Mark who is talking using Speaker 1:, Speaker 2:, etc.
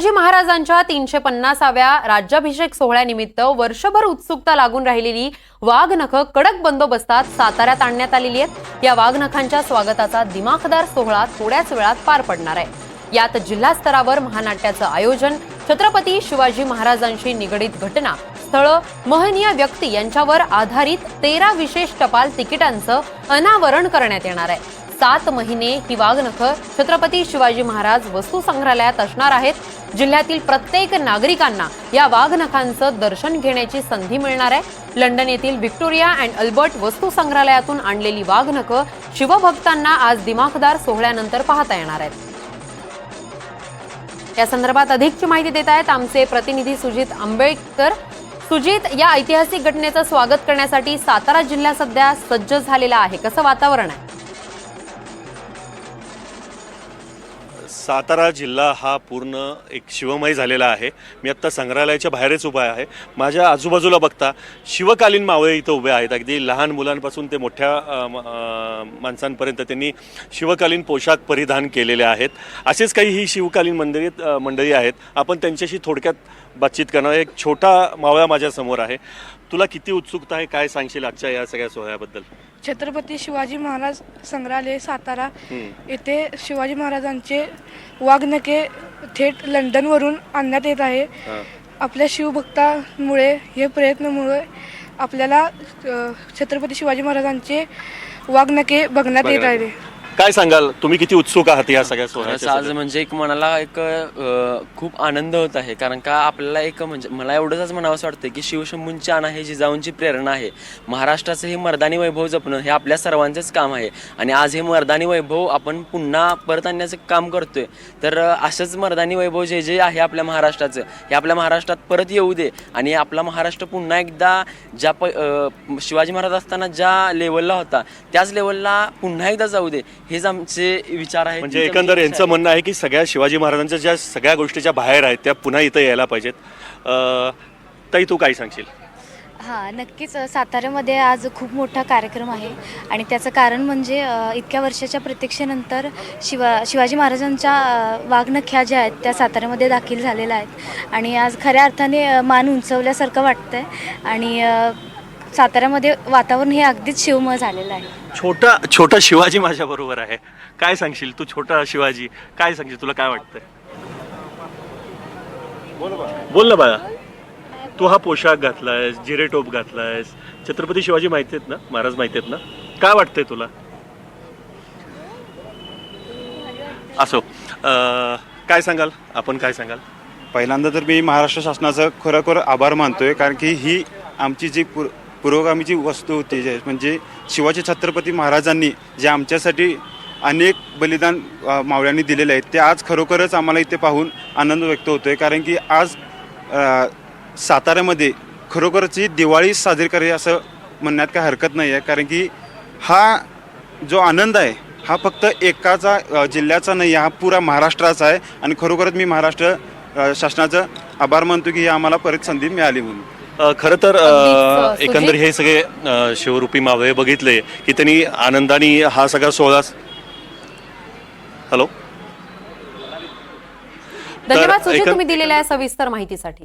Speaker 1: शिवाजी महाराजांच्या तीनशे पन्नासाव्या राज्याभिषेक सोहळ्यानिमित्त वर्षभर उत्सुकता लागून राहिलेली वाघनखं कडक बंदोबस्तात साताऱ्यात आणण्यात आलेली आहेत. या वाघनखांच्या स्वागताचा दिमाखदार सोहळा थोड्याच वेळात पार पडणार आहे. यात जिल्हा स्तरावर महानाट्याचं आयोजन छत्रपती शिवाजी महाराजांशी निगडीत घटना स्थळं महनीय व्यक्ती यांच्यावर आधारित तेरा विशेष टपाल तिकिटांचं अनावरण करण्यात येणार आहे. सात महिने ही वाघनखं छत्रपती शिवाजी महाराज वस्तू संग्रहालयात असणार आहेत. जिल्ह्यातील प्रत्येक नागरिकांना या वाघनखांचं दर्शन घेण्याची संधी मिळणार आहे. लंडन येथील व्हिक्टोरिया अँड अल्बर्ट वस्तू संग्रहालयातून आणलेली वाघनखं शिवभक्तांना आज दिमाखदार सोहळ्यानंतर पाहता येणार आहेत. या संदर्भात अधिकची माहिती देत आहेत आमचे प्रतिनिधी सुजित आंबेडकर. सुजित या ऐतिहासिक घटनेचं स्वागत करण्यासाठी सातारा जिल्हा सध्या सज्ज झालेला आहे. कसं वातावरण आहे?
Speaker 2: सातारा जिल्हा हा पूर्ण एक शिवमय झालेला आहे. मी आत्ता संग्रहालयाच्या बाहेरच उभा आहे. माझ्या आजूबाजूला बघता शिवकालीन मावळे इथं उभे आहेत. अगदी लहान मुलांपासून ते मोठ्या माणसांपर्यंत त्यांनी शिवकालीन पोशाख परिधान केलेले आहेत. असेच काही ही शिवकालीन मंदिरीत मंडळी आहेत. आपण त्यांच्याशी थोडक्यात बातचीत करणार एक छोटा मावळा माझ्यासमोर आहे. तुला किती उत्सुकता आहे? काय सांगशील आजच्या या सगळ्या सोहळ्याबद्दल?
Speaker 3: छत्रपती शिवाजी महाराज संग्रहालय सातारा. येथे शिवाजी महाराजांचे वाघनखे थेट लंडनवरून आणण्यात येत आहे. आपल्या शिवभक्तामुळे हे प्रयत्नामुळे आपल्याला अ, छत्रपती शिवाजी महाराजांचे वाघनखे बघण्यात येत आहे
Speaker 2: काय सांगाल? तुम्ही किती उत्सुक आहात या सगळ्या
Speaker 4: खरंच
Speaker 2: सोहळ्याच्या
Speaker 4: आज म्हणजे एक मनाला एक अ, खूप आनंद होत आहे. कारण का आपल्याला एक म्हणजे मला एवढंच म्हणावंसं वाटतं की शिवशंभूंची आणा हे जिजाऊंची प्रेरणा आहे. महाराष्ट्राचं हे मर्दानी वैभव जपणं हे आपल्या सर्वांचंच काम आहे. आणि आज हे मर्दानी वैभव आपण पुन्हा परत आणण्याचं काम करतोय. तर अ, असंच मर्दानी वैभव जे जे आहे आपल्या महाराष्ट्राचं. हे आपल्या महाराष्ट्रात परत येऊ दे. आणि आपला महाराष्ट्र पुन्हा एकदा ज्या प अ, शिवाजी महाराज असताना ज्या लेवलला होता त्याच लेवलला पुन्हा एकदा जाऊ दे. हेच आमचे विचार आहेत.
Speaker 2: म्हणजे एकंदर
Speaker 4: इच्छा
Speaker 2: यांचं
Speaker 4: आहे.
Speaker 2: म्हणणं आहे की सगळ्या शिवाजी महाराजांच्या ज्या सगळ्या गोष्टीच्या बाहेर आहेत त्या पुन्हा इथं यायला पाहिजेत. अं, ताई तू काय सांगशील?
Speaker 5: हां नक्कीच. साताऱ्यामध्ये आज खूप मोठा कार्यक्रम आहे आणि त्याचं कारण म्हणजे इतक्या वर्षाच्या प्रतीक्षेनंतर शिवा शिवाजी महाराजांच्या वाघनख्या ज्या आहेत त्या साताऱ्यामध्ये दाखल झालेल्या आहेत. आणि आज खऱ्या अर्थाने मान उंचवल्यासारखं वाटतं आहे आणि साताऱ्यामध्ये वातावरण हे अगदीच शिवमय झालेलं आहे.
Speaker 2: छोटा छोटा शिवाजी माझ्या बरोबर आहे. काय सांगशील तू छोटा शिवाजी? काय सांगशील? तुला काय वाटतंय? बोल ना बाळा. तू हा पोशाख घातलायस जिरे टोप घातलायस. छत्रपती शिवाजी माहिती आहेत ना? महाराज माहिती आहेत ना? काय वाटतंय तुला? असो अं, काय सांगाल? आपण काय सांगाल?
Speaker 6: पहिल्यांदा तर मी महाराष्ट्र शासनाचं खरोखर आभार मानतोय कारण की ही आमची जी पुर पुरोगामीची वस्तू होती जे म्हणजे शिवाजी छत्रपती महाराजांनी जे आमच्यासाठी अनेक बलिदान मावळ्यांनी दिलेले आहेत ते आज खरोखरच आम्हाला इथे पाहून आनंद व्यक्त होतोय. कारण की आज साताऱ्यामध्ये खरोखरच ही दिवाळी साजरी करावी असं म्हणण्यात काय हरकत नाही आहे कारण की हा जो आनंद आहे हा फक्त एकाचा जिल्ह्याचा नाही आहे हा पुरा महाराष्ट्राचा आहे. आणि खरोखरच मी महाराष्ट्र शासनाचं आभार मानतो की ही आम्हाला परत संधी मिळाली म्हणून.
Speaker 2: खरं तर अ,
Speaker 1: अगदीच, सुजित.
Speaker 2: एकंदर हे सगळे अ, शिवरूपी मावळे बघितले की त्यांनी आनंदाने हा सगळा सोहळा हॅलो
Speaker 1: धन्यवाद सुजित
Speaker 2: एकं-
Speaker 1: तुम्ही दिलेल्या या सविस्तर माहितीसाठी